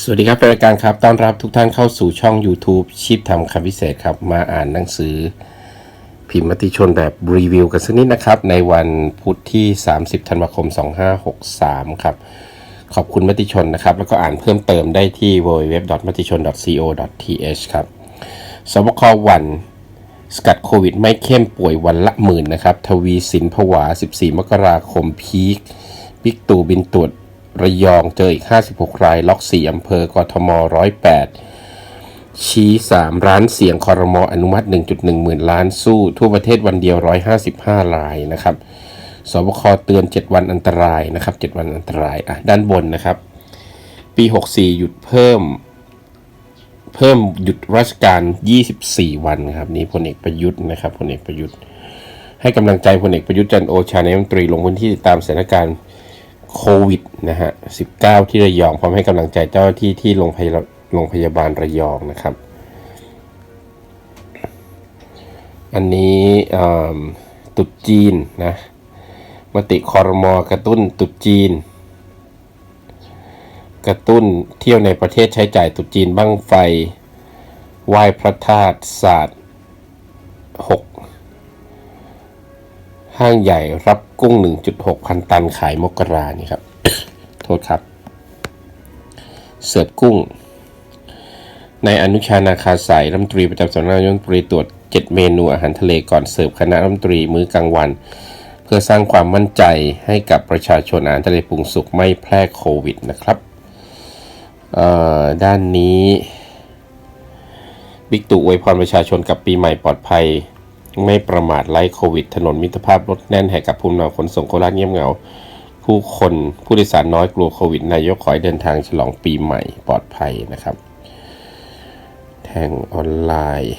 สวัสดีครับเป็นรายการครับ ต้อนรับทุกท่านเข้าสู่ช่อง YouTube ชีพทำคำพิเศษครับ มาอ่านหนังสือ พิมพ์มติชนแบบรีวิวกันสักนิดนะครับ ในวันพุธที่ 30 ธันวาคม 2563 ครับ ขอบคุณมติชนนะครับ แล้วก็อ่านเพิ่มเติมได้ที่ www. มติชน co.th ครับสบควันสกัดโควิดไม่เข้มป่วยวันละหมื่นนะครับ ทวีสินผวา 14 มกราคมพีคบิ๊กตู่บินตรวจ ระยองเจออีก 56 ราย ล็อก 4 อำเภอกทม 108 ชี้ 3 ร้านเสียงคอรมออนุมัติ 1.1 หมื่นล้านสู้ ทั่วประเทศวันเดียว 155 รายนะครับ สบคเตือน 7 วันอันตรายนะครับ 7 วันอันตรายอะด้านบนนะครับ ปี 64 หยุดเพิ่ม เพิ่มหยุดราชการ 24 วันครับ นี่พลเอกประยุทธ์นะครับพลเอกประยุทธ์ให้กำลังใจพลเอกประยุทธ์จันโอชานายกรัฐมนตรีลงพื้นที่ติดตามสถานการณ์ โควิดนะฮะ 19 ที่ระยองพร้อมให้กำลังใจเจ้าหน้าที่ที่โรงพยาโรงพยาบาลระยองนะครับ อันนี้ตุดจีนนะ มติคอรมอกระตุ้นตุดจีน กระตุ้นเที่ยวในประเทศใช้จ่ายตรุษจีนบั้งไฟไหว้พระธาตุศาสตร์6 ห้างใหญ่รับกุ้ง 1.6 พันตันขายมกรานี่ครับ โทษครับ เสิร์ฟกุ้ง ในอนุชานาคาสายรัฐมนตรีประจำสำนักนายกรัฐมนตรีตรวจ 7 เมนูอาหารทะเลก่อนเสิร์ฟคณะรัฐมนตรีมื้อกลางวัน เพื่อสร้างความมั่นใจให้กับประชาชนอาหารทะเลปรุงสุกไม่แพร่โควิดนะครับด้านนี้ บิ๊กตู่อวยพรประชาชนกับปีใหม่ปลอดภัย ไม่ประมาทไร้โควิด ถนนมิตรภาพรถแน่นแห่กับภูมินำขนส่งโคราชเงียบเหงา ผู้คนผู้โดยสารน้อยกลัวโควิด นายกขอให้เดินทางฉลองปีใหม่ปลอดภัยนะครับ แทงออนไลน์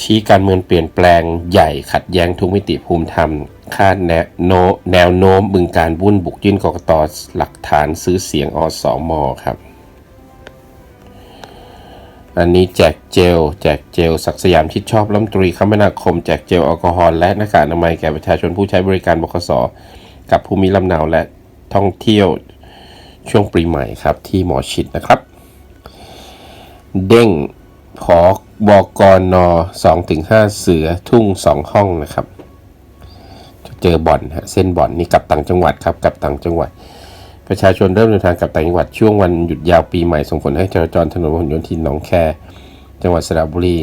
ชี้การเมืองเปลี่ยนแปลงใหญ่ขัดแย้งทุกมิติภูมิธรรมคาดแนโนแนวโน้มบึงการวุ่นบุกยื่นกกตหลักฐานซื้อเสียงอสอมอครับ อันนี้แจกเจล แจกเจลศักสยามชิดชอบรัฐมตรีคมนาคม แจกเจลแอลกอฮอล์และหน้ากากอนามัยแก่ประชาชนผู้ใช้บริการบขสกับภูมิลำเนาและท่องเที่ยวช่วงปีใหม่ครับที่หมอชิดนะครับ เด้งพอบกนสองถึงห้าเสือทุ่งสองห้องนะครับ เจอบ่อนฮะเส้นบ่อนนี่กลับต่างจังหวัดครับกลับต่างจังหวัด ประชาชนเริ่มเดินทางกลับต่างจังหวัดช่วงวันหยุดยาวปีใหม่ส่งผลให้จราจรถนนพหลโยธินหนองแค จังหวัดสระบุรี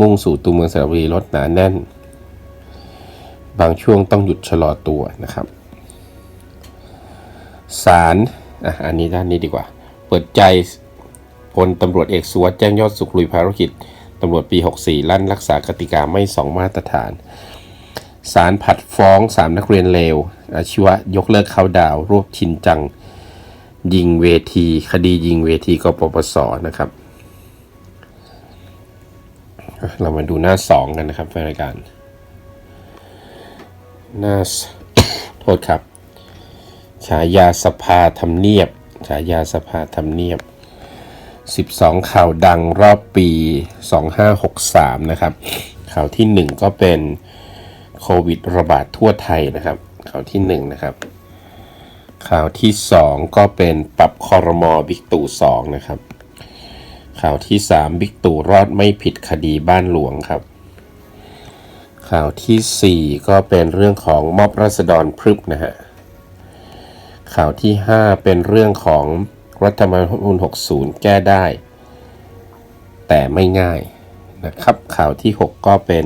มุ่งสู่ตัวเมืองสระบุรีรถหนาแน่น บางช่วงต้องหยุดชะลอตัวนะครับศาลอะอันนี้ด้านนี้ดีกว่า เปิดใจพลตำรวจเอกสุวัสด์แจ้งยอดสุขลุยภารกิจตำรวจปี 64 ลั่นรักษากติกาไม่สองมาตรฐาน ศาลผัดฟ้อง 3 นักเรียนเลวอาชีวะยกเลิกเขาดาวรวบชินจัง ยิงเวที คดียิงเวทีกปปสนะครับ เรามาดูหน้า 2 กันนะครับรายการ หน้า โทษครับ ฉายาสภาทำเนียบ ฉายาสภาทำเนียบ 12 ข่าวดังรอบปี 2563 นะครับ ข่าวที่ 1 ก็เป็น โควิดระบาดทั่วไทยนะครับ ข่าวที่1นะครับ ข่าวที่ 2 ก็เป็นปรับคอรมอบิ๊กตู่2นะครับ ข่าวที่ 3 บิ๊กตู่รอดไม่ผิดคดีบ้านหลวงครับ ข่าวทีสี่4 ก็เป็นเรื่องของม็อบรัษฎรพรึบนะฮะ ข่าวที่ 5 เป็นเรื่องของรัฐธรรมนูญ60 แก้ได้ แต่ไม่ง่ายนะครับ ข่าวที่ 6 ก็เป็น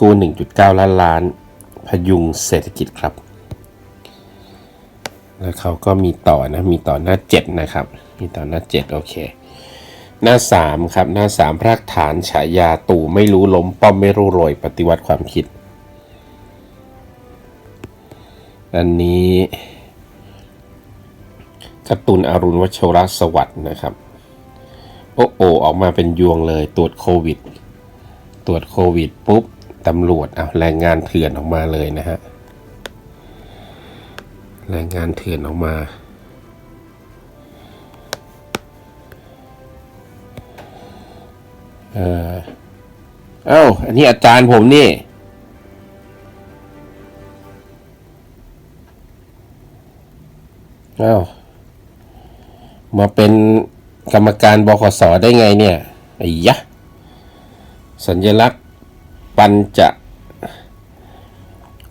กู้ 1.9 ล้านล้าน พยุงเศรษฐกิจครับ แล้วเขาก็มีต่อนะ มีต่อหน้า 7 นะครับ มีต่อหน้า 7 โอเค หน้า 3 ครับ หน้า 3 รากฐานฉายาตู่ไม่รู้ล้ม ป้อมไม่รู้โรย ปฏิวัติความคิด อันนี้การ์ตูนอรุณวชรสวัสด์นะครับ โอ้โอออกมาเป็นยวงเลยตรวจโควิด ตรวจโควิดปุ๊บ ตำรวจเอาแรงงานเถื่อนออกมาเลยนะฮะแรงงานเถื่อนออกมา เออเอ้า อันนี้อาจารย์ผมนี่ เอ้า มาเป็นกรรมการบขสได้ไงเนี่ยไอ้ยะ สัญลักษณ์ ปัญจ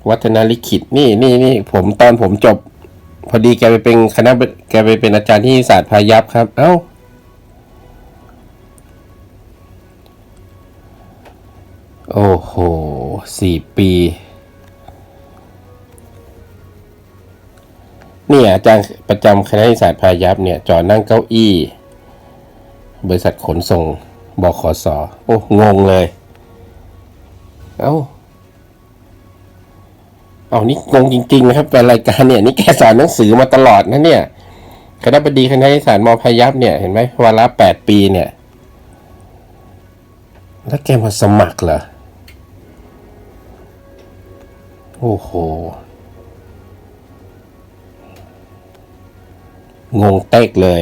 วัฒนลิขิตนี่นี่นี่ผมตอนผมจบ พอดีแกไปเป็นคณะแกไปเป็นอาจารย์ที่ศาสตร์พายัพครับ เอ้าโอ้โหสี่ปี เนี่ยอาจารย์ประจำคณะศาสตร์พายัพเนี่ย จอนั่งเก้าอี้ บริษัทขนส่งบขสอโอ้ งงเลย เอ้าเอานี่งงจริงๆนะครับเป็นรายการเนี่ยนี่แกสอนหนังสือมาตลอดนะเนี่ยคณะบดีคณะศาสตร์มพยัพเนี่ยเห็นไหมวาระแปดปีเนี่ย แล้วแกมาสมัครเหรอโอ้โห งงเต๊กเลย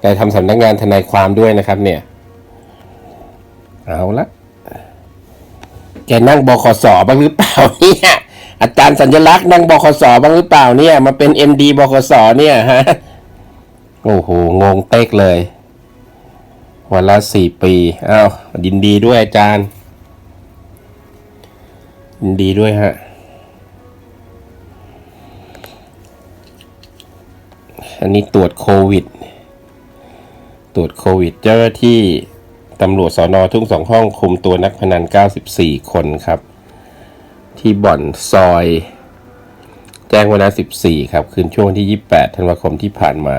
แกทำสำนักงานทนายความด้วยนะครับเนี่ย เอาละ แกนั่งบขสบ้างหรือเปล่าเนี่ยอาจารย์สัญลักษณ์นั่งบขสบ้างหรือเปล่าเนี่ย มาเป็น MD บขสเนี่ยฮะโอ้โหงงเต๊กเลย วันละสี่ปีอ้าวยินดีด้วยอาจารย์ยินดีด้วยฮะอันนี้ตรวจโควิด ตรวจโควิด เจ้าหน้าที่ ตำรวจสอนอทุ่งสองห้องคุมตัวนักพนัน 94 คนครับ ที่บ่อนซอย แจ้งวันที่14 ครับ คืนช่วงที่ 28 ธันวาคมที่ผ่านมา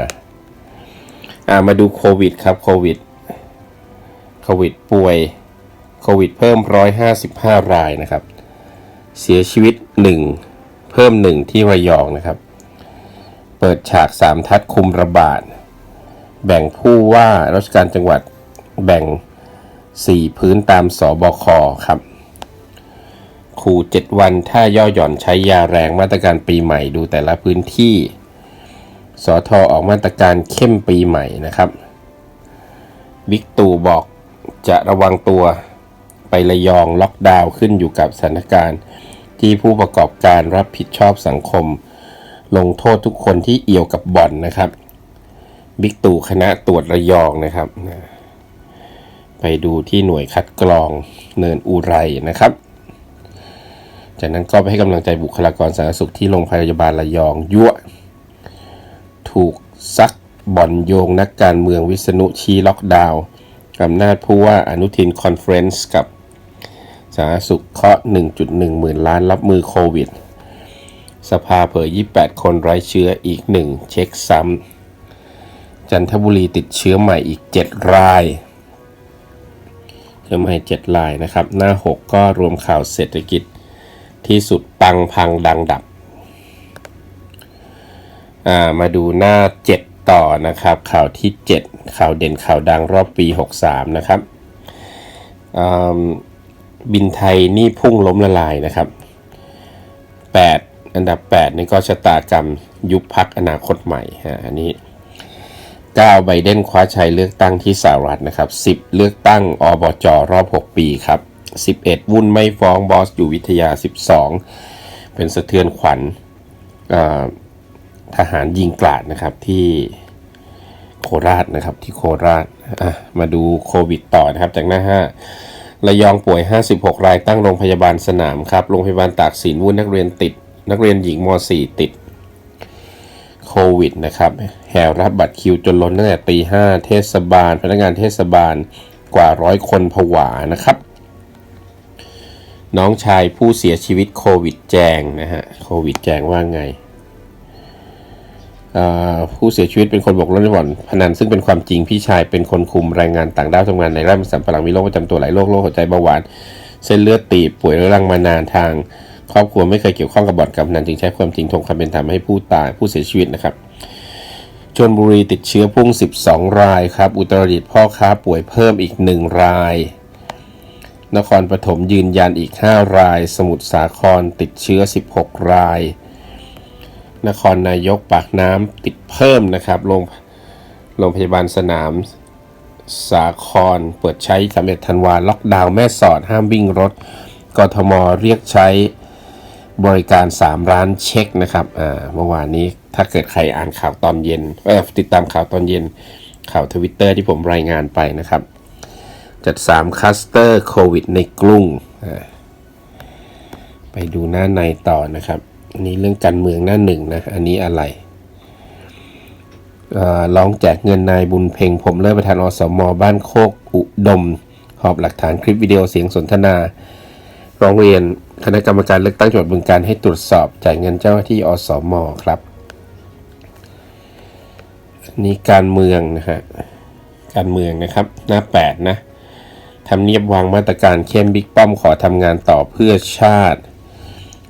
อ่ามาดูโควิดครับโควิดโควิดป่วยโควิดเพิ่ม 155 รายนะครับ เสียชีวิต 1 เพิ่ม 1 ที่ระยองนะครับ เปิดฉาก 3 ทัดคุมระบาด แบ่งผู้ว่าราชการจังหวัดแบ่ง 4 พื้นตามสบคครับขู่7วันถ้าย่อหย่อนใช้ยาแรงมาตรการปีใหม่ดูแต่ละพื้นที่สอทอออกมาตรการเข้มปีใหม่นะครับบิ๊กตู่บอกจะระวังตัวไประยองล็อกดาวน์ขึ้นอยู่กับสถานการณ์ ที่ผู้ประกอบการรับผิดชอบสังคม ลงโทษทุกคนที่เอี่ยวกับบ่อนนะครับบิ๊กตู่คณะตรวจระยองนะครับ ไปดูที่หน่วยคัดกรองเนินอุไรนะครับ จากนั้นก็ไปให้กำลังใจบุคลากรสาธารณสุขที่โรงพยาบาลระยองยั่วถูกซักบ่อนโยงนักการเมืองวิษณุชี้ล็อกดาวน์อำนาจผู้ว่าอนุทินคอนเฟรนซ์กับสาธารณสุขเคาะ 1.1 หมื่นล้านรับมือโควิด สภาเผย 28 คนไร้เชื้ออีก 1 เช็คซ้ำ จันทบุรีติดเชื้อใหม่อีก 7 ราย เชื้อใหม่7รายนะครับ หน้า 6 ก็รวมข่าวเศรษฐกิจที่สุดปังพังดังดับามาดูหน้า 7 ต่อนะครับ ข่าวที่ 7 ข่าวเด่นข่าวดังรอบปี 63 นะครับบินไทยนี่พุ่งล้มละลายนะครับ 8 อันดับ 8 นี่ก็ชะตากรรมยุบพักอนาคตใหม่ฮะอันนี้ 9 ไบเดนคว้าชัยเลือกตั้งที่สหรัฐนะครับ 10 เลือกตั้งอบจรอบ 6 ปีครับ 11 วุ่นไม่ฟ้องบอสอยู่วิทยา 12 เป็นสะเทือนขวัญทหารยิงกราดนะครับที่โคราชนะครับที่โคราชมาดูโควิดต่อนะครับจากหน้า 5 ระยองป่วย 56 รายตั้งโรงพยาบาลสนามครับ โรงพยาบาลตากสินวุ่นนักเรียนติด นักเรียนหญิงม .4 ติด วิดนะครับแห่รับบัตรคิวจนล้นตั้งแต่ตีห้าเทศบาล พนักงานเทศบาลกว่าร้อยคนผวานะครับ น้องชายผู้เสียชีวิตโควิดแจงนะฮะโควิดแจงว่าไงอ่าผู้เสียชีวิตเป็นคนบกรถในบ่อนพนันซึ่งเป็นความจริงพี่ชายเป็นคนคุมแรงงานต่างด้าวทำงานในไร่มันสำปะหลังมีโรคประจำตัวหลายโรคโรคหัวใจเบาหวาน เส้นเลือดตีบป่วยเรื้อรังมานานทาง ครอบครัวไม่เคยเกี่ยวข้องกับบ่อนการพนันจึงใช้ความจริงทวงความเป็นธรรมให้ผู้ตายผู้เสียชีวิตนะครับชนบุรีติดเชื้อพุ่ง 12 รายครับ อุตรดิตถ์พ่อค้าป่วยเพิ่มอีก 1 ราย นครปฐมยืนยันอีก 5 ราย สมุทรสาครติดเชื้อ 16 ราย นครนายกปากน้ำติดเพิ่มนะครับโรงโรงพยาบาลสนามสาครเปิดใช้สำเร็จธันวาล็อกดาวน์แม่สอดห้ามวิ่งรถ กทมเรียกใช้ บริการ 3 ร้านเช็คนะครับอ่าเมื่อวานนี้ถ้าเกิดใครอ่านข่าวตอนเย็นติดตามข่าวตอนเย็นข่าวทวิตเตอร์ที่ผมรายงานไปนะครับ จัด 3คัสเตอร์โควิดในกรุงอ่าไปดูหน้าในต่อนะครับอันนี้เรื่องการเมืองหน้าหนึ่งนะ อันนี้อะไรอาร้องแจกเงินนายบุญเพ่งผมเลิศประธานอสมบ้านโคกอุดม หอบหลักฐานคลิปวิดีโอเสียงสนทนาร้องเรียน คณะกรรมการเลือกตั้งจังหวัดบึงการให้ตรวจสอบจ่ายเงินเจ้าหน้าที่อสมครับนนี้การเมืองนะฮะการเมืองนะครับ หน้า 8 นะทำเนียบวางมาตรการเข้มบิ๊กป้อมขอทำงานต่อเพื่อชาติ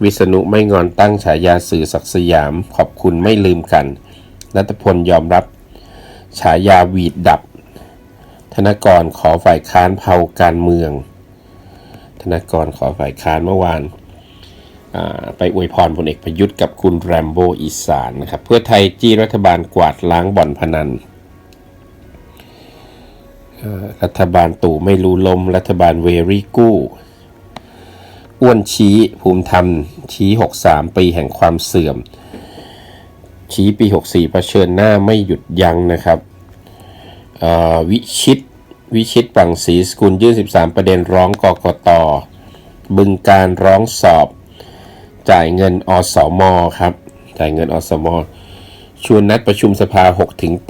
วิษณุไม่งอนตั้งฉายาสื่อศักดิ์สยาม ขอบคุณไม่ลืมกันรัตพลยอมรับ ฉายาวีดดับ ธนกรขอฝ่ายค้านเผาการเมือง นกรขอฝ่ายค้านเมื่อวานไปอวยพรพลเอกประยุทธ์กับคุณแรมโบอีสานนะครับเพื่อไทยจี้รัฐบาลกวาดล้างบ่อนพนัน รัฐบาลตู่ไม่รู้ลม รัฐบาลเวรี่กู้ อ้วนชี้ภูมิธรรมชี้ 63 ปีแห่งความเสื่อม ชี้ปี 64เผชิญหน้าไม่หยุดยั้งนะครับวิชิต วิชิตปังศรีสกุลยื่น 13 ประเด็นร้องกกต บึงการร้องสอบ จ่ายเงินอสมครับ จ่ายเงินอสม ชวนนัดประชุมสภา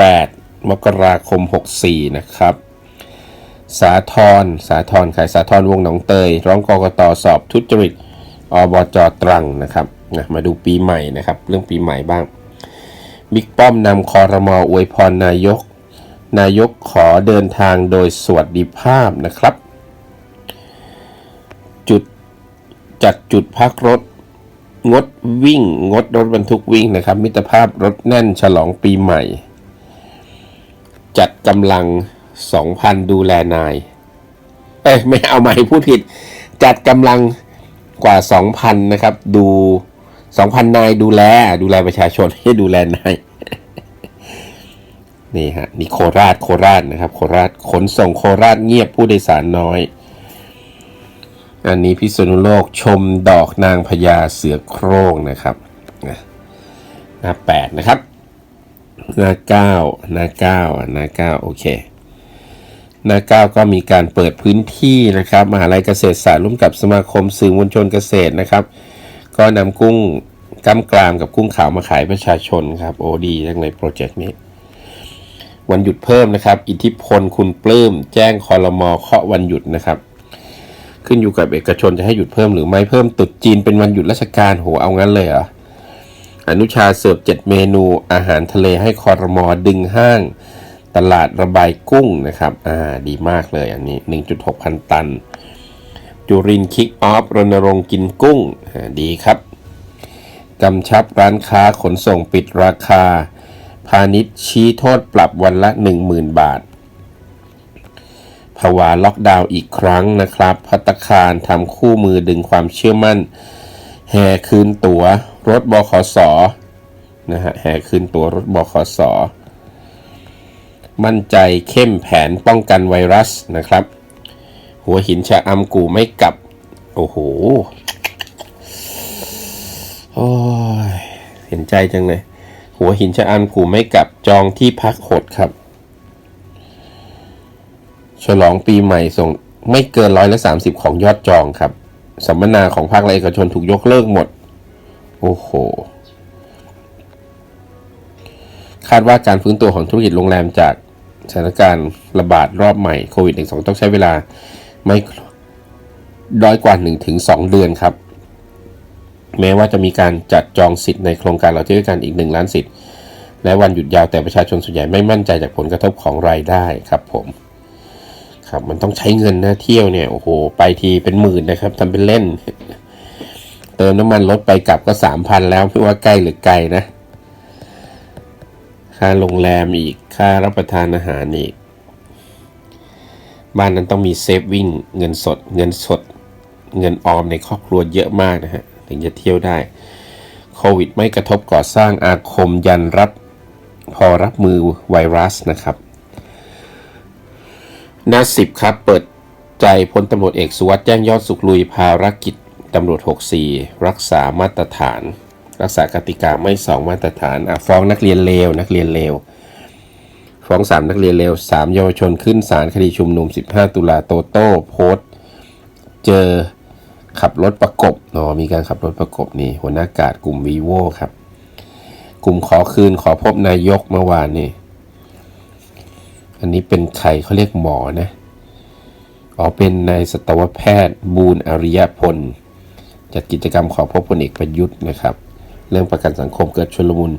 6-8 มกราคม 64 นะครับ สาทรสาทรขายสาทรวงหนองเตย ร้องกกตสอบทุจริตอบจตรังนะครับนะมาดูปีใหม่นะครับ เรื่องปีใหม่บ้างบิ๊กป้อมนำคอรมออวยพรนายก นายกขอเดินทางโดยสวัสดิภาพนะครับ จุดจัดจุดพักรถ งดวิ่ง งดรถบรรทุกวิ่งนะครับ มิตรภาพรถแน่นฉลองปีใหม่ จัดกำลัง 2,000 ดูแลนาย เอ้ยไม่เอาใหม่พูดผิด จัดกำลังกว่า 2,000 นะครับ ดู 2,000 นายดูแล ดูแลประชาชนให้ดูแลนาย นี่ฮะนี่โคราชโคราชนะครับ โคราชขนส่งโคราชเงียบผู้โดยสารน้อย อันนี้พิษณุโลกชมดอกนางพญาเสือโคร่งนะครับหน้าแปดนะครับหน้าเก้าหน้าเก้าหน้าเก้าโอเคหน้าเก้าก็มีการเปิดพื้นที่นะครับ มหาลัยเกษตรศาสตร์ร่วมกับสมาคมสื่อมวลชนเกษตรนะครับ ก็นำกุ้งกำกรามกับกุ้งขาวมาขายประชาชนครับ โอ้ดีจังเลยโปรเจกต์นี้ วันหยุดเพิ่มนะครับ อิทธิพลคุณปลื้ม แจ้งคอรมอเคาะวันหยุดนะครับ ขึ้นอยู่กับเอกชนจะให้หยุดเพิ่มหรือไม่เพิ่มตรุดจีนเป็นวันหยุดราชการโหเอางั้นเลยเหรออนุชาเสิร์ฟเจ็ดเมนูอาหารทะเลให้คอรมอดึงห้าง ตลาดระบายกุ้งนะครับ อ่า ดีมากเลยอันนี้ 1.6 พันตัน จุรินคิกออฟรณรงค์กินกุ้ง อ่า ดีครับ กำชับร้านค้าขนส่งปิดราคา พาณิชย์ชี้โทษปรับวันละ 10,000 บาทภาวะล็อกดาวน์อีกครั้งนะครับ พัตตาคารทำคู่มือดึงความเชื่อมั่น แห่คืนตั๋วรถบขสนะฮะแห่คืนตั๋วรถบขสมั่นใจเข้มแผนป้องกันไวรัสนะครับ หัวหินชะอำกูไม่กลับ โอ้โหโอ้ยเห็นใจจังเลย หัวหินชะอำกูไม่กลับจองที่พักหดครับ ฉลองปีใหม่ส่งไม่เกินร้อยละสามสิบของยอดจองครับ สัมมนาของภาคและเอกชนถูกยกเลิกหมด โอ้โห คาดว่าการฟื้นตัวของธุรกิจโรงแรมจากสถานการณ์ระบาดรอบใหม่โควิด -12 ต้องใช้เวลาไม่น้อยกว่า 1-2 เดือนครับ แม้ว่าจะมีการจัดจองสิทธิ์ในโครงการเราเที่ยวกันอีก 1 ล้านสิทธิ์ และวันหยุดยาวแต่ประชาชนส่วนใหญ่ไม่มั่นใจจากผลกระทบของรายได้ครับผมครับมันต้องใช้เงินนะเที่ยวเนี่ยโอ้โหไปทีเป็นหมื่นนะครับทำเป็นเล่น เติมน้ำมันรถไปกลับก็สามพันแล้วไม่ว่าใกล้หรือไกลนะ ค่าโรงแรมอีกค่ารับประทานอาหารอีก บ้านนั้นต้องมีเซฟวิ่งเงินสด เงินสด เงินออมในครอบครัวเยอะมากนะฮะ ถึงจะเที่ยวได้โควิด ไม่กระทบก่อสร้างอาคมยันรับพอรับมือไวรัสนะครับ หน้าสิบครับ เปิดใจพลตำรวจเอกสุวัสด์แจ้งยอดสุขลุยภารกิจตำรวจ 64 รักษามาตรฐาน รักษากติกาไม่สองมาตรฐานอะฟ้องนักเรียนเลวนักเรียนเลวฟ้องสามนักเรียนเลวสามเยาวชนขึ้นศาลคดีชุมนุม 15 ตุลาโตโต้โพสเจอ ขับรถประกบเนาะมีการขับรถประกบนี่หัวหน้ากาดกลุ่มวีโวครับ กลุ่มขอคืนขอพบนายกเมื่อวานนี่อันนี้เป็นใครเขาเรียกหมอนะอ๋อเป็นนายสัตวแพทย์บูรณ์อริยพล จัดกิจกรรมขอพบพลเอกประยุทธ์นะครับ เรื่องประกันสังคมเกิดชลมุน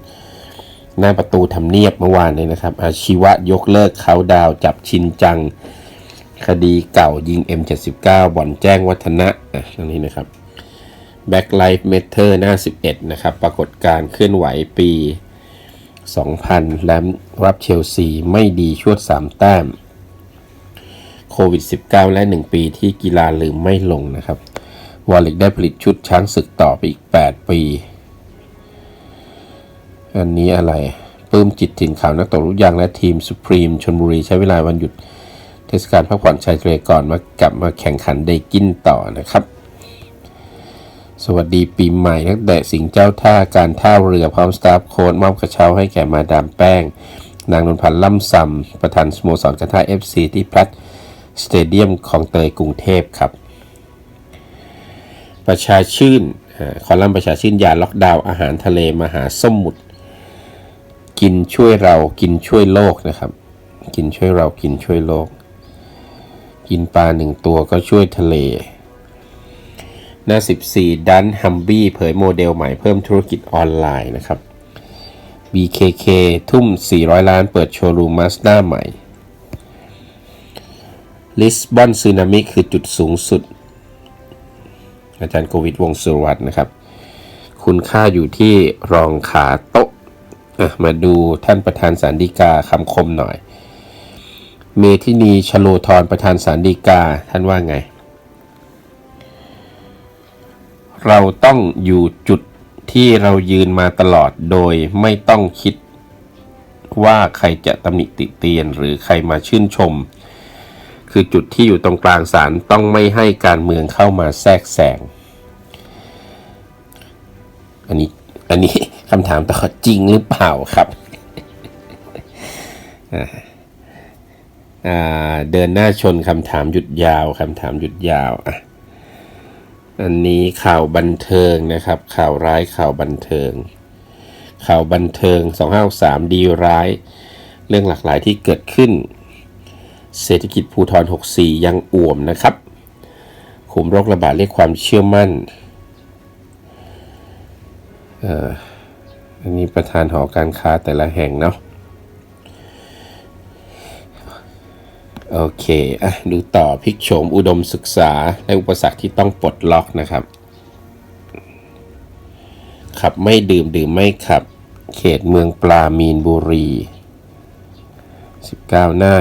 หน้าประตูทำเนียบเมื่อวานเลยนะครับ อาชีวะยกเลิกเขาดาวจับชินจัง คดีเก่ายิง M79 บ่อนแจ้งวัฒนะอะตรงนี้นะครับ Back Life Matter หน้า 11 นะครับ ปรากฏการเคลื่อนไหวปี 2000 และรับเชลซีไม่ดีชวด 3 แต้ม โควิด 19 และ 1 ปีที่กีฬาลืมไม่ลงนะครับ วอลเล็กได้ผลิตชุดช้างศึกต่อไปอีก 8 ปี อันนี้อะไร ปื้มจิตถิ่นข่าวนักตกลูกยางและทีมสุพรีมชนบุรีใช้เวลาวันหยุด เทศกาลพักผ่อนชายทะเลก่อนมากลับมาแข่งขันได้กินต่อนะครับ สวัสดีปีใหม่นักเตะสิงห์เจ้าท่าการท่าเรือพร้อมสตาฟโค้ดมอบกระเช้าให้แก่มาดามแป้ง นางนนพันธ์ล่ำซำประธานสโมสรกระท่า FC ที่พลัดสเตเดียมของเตยกรุงเทพครับ ประชาชื่นอ่าคอลัมน์ประชาชื่นยาล็อกดาวอาหารทะเลมหาสมุทรกินช่วยเรากินช่วยโลกนะครับ กินช่วยเรากินช่วยโลก กินปลาหนึ่งตัวก็ช่วยทะเล หน้า 14 ดันฮัมบี้เผยโมเดลใหม่เพิ่มธุรกิจออนไลน์นะครับ BKK ทุ่ม 400 ล้านเปิดโชว์รูมมาสด้าใหม่ ลิสบอนซึนามิคือจุดสูงสุด อาจารย์โควิดวงสุรวัตรนะครับ คุณค่าอยู่ที่รองขาโต๊ะมาดูท่านประธานสารดีกาคำคมหน่อย เมทินีชโลธรประธานสารดีกาท่านว่าไง เราต้องอยู่จุดที่เรายืนมาตลอดโดยไม่ต้องคิดว่าใครจะตำหนิติเตียนหรือใครมาชื่นชม คือจุดที่อยู่ตรงกลางศาลต้องไม่ให้การเมืองเข้ามาแทรกแซงอันนี้อันนี้คำถามต่อจริงหรือเปล่าครับ เดินหน้าชนคำถามหยุดยาวคำถามหยุดยาวอะอันนี้ข่าวบันเทิงนะครับ ข่าวร้ายข่าวบันเทิง ข่าวบันเทิง2563ดีร้าย เรื่องหลากหลายที่เกิดขึ้น เศรษฐกิจภูทร64 ยังอ่วมนะครับขุมโรคระบาดเรียกความเชื่อมั่นอ่ออันนี้ประธานหอการค้าแต่ละแห่งเนาะ โอเคอะดูต่อพิกโฉมอุดมศึกษา และอุปสรรคที่ต้องปลดล็อกนะครับ ขับไม่ดื่มดื่มไม่ขับ เขตเมืองปลามีนบุรี 19 หน้า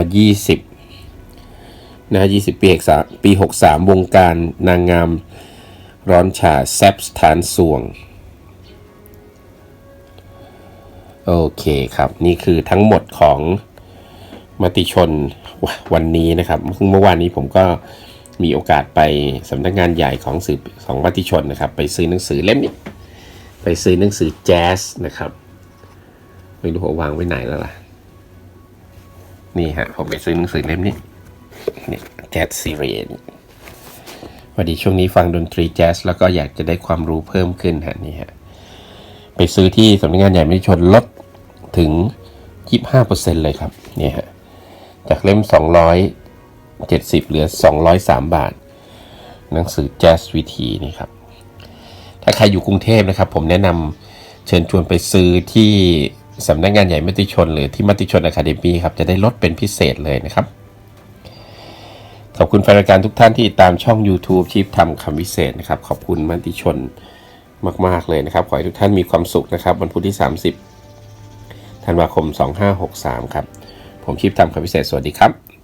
20 หน้า 20 ปีปี 63 วงการนางงามร้อนฉาแซบสถานสวง โอเคครับ นี่คือทั้งหมดของ มติชนวันนี้นะครับซึ่งเมื่อวานนี้ผมก็มีโอกาสไปสำนักงานใหญ่ของสื่อของมติชนนะครับ ไปซื้อหนังสือเล่มนี้ไปซื้อหนังสือแจ๊สนะครับ ไม่รู้ว่าวางไว้ไหนแล้วล่ะ นี่ฮะผมไปซื้อหนังสือเล่มนี้นี่แจ๊สซีเรียนพอดีช่วงนี้ฟังดนตรีแจ๊สแล้วก็อยากจะได้ความรู้เพิ่มขึ้นฮะนี่ฮะไปซื้อที่สำนักงานใหญ่มติชนลดถึง 25%เลยครับ เนี่ยฮะ จากเล่ม 270 เหลือ 203 บาท หนังสือแจ๊สวิธีนี่ครับ ถ้าใครอยู่กรุงเทพนะครับ ผมแนะนำเชิญชวนไปซื้อที่สำนักงานใหญ่มติชน หรือที่มติชนอะคาเดมีครับ จะได้ลดเป็นพิเศษเลยนะครับ ขอบคุณแฟนรายการทุกท่านที่ติดตามช่อง YouTube ชีพทำคำวิเศษนะครับ ขอบคุณมติชนมาก ๆ เลยนะครับ ขอให้ทุกท่านมีความสุขนะครับ วันพุธที่ 30 ธันวาคม 2563 ครับ ผมชิปทำคำพิเศษสวัสดีครับ